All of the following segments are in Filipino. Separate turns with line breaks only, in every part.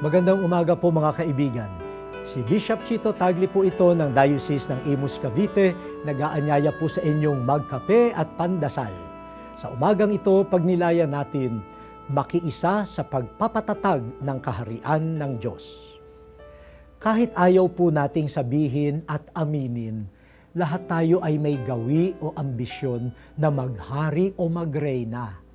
Magandang umaga po mga kaibigan. Si Bishop Chito Tagli po ito ng Diocese ng Imus Cavite, nag-aanyaya po sa inyong magkape at pandasal. Sa umagang ito, pagnilaya natin, makiisa sa pagpapatatag ng kaharian ng Diyos. Kahit ayaw po nating sabihin at aminin, lahat tayo ay may gawi o ambisyon na maghari o magreyna.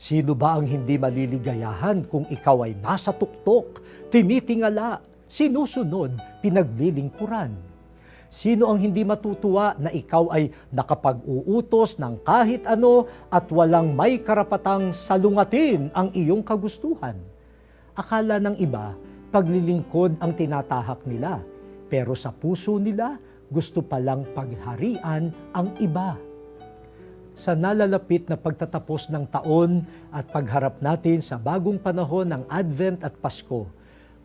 Sino ba ang hindi maliligayahan kung ikaw ay nasa tuktok, tinitingala, sinusunod, pinaglilingkuran? Sino ang hindi matutuwa na ikaw ay nakapag-uutos ng kahit ano at walang may karapatang salungatin ang iyong kagustuhan? Akala ng iba, paglilingkod ang tinatahak nila, pero sa puso nila, gusto palang pagharian ang iba sa nalalapit na pagtatapos ng taon at pagharap natin sa bagong panahon ng Advent at Pasko,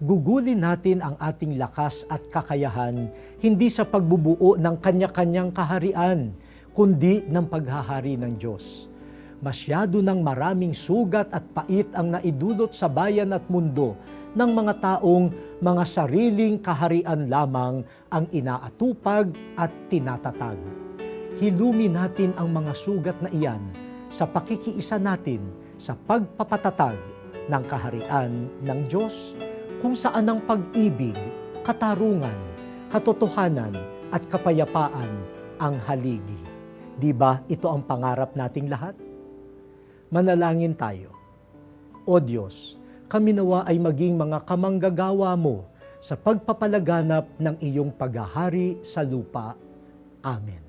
gugulin natin ang ating lakas at kakayahan hindi sa pagbubuo ng kanya-kanyang kaharian, kundi ng paghahari ng Diyos. Masyado ng maraming sugat at pait ang naidulot sa bayan at mundo ng mga taong mga sariling kaharian lamang ang inaatupag at tinatatag hilumi natin ang mga sugat na iyan sa pakikiisa natin sa pagpapatatag ng kaharian ng Diyos kung saan ang pag-ibig, katarungan, katotohanan at kapayapaan ang haligi. Di ba ito ang pangarap nating lahat? Manalangin tayo. O Diyos, kami nawa ay maging mga kamanggagawa mo sa pagpapalaganap ng iyong paghahari sa lupa. Amen.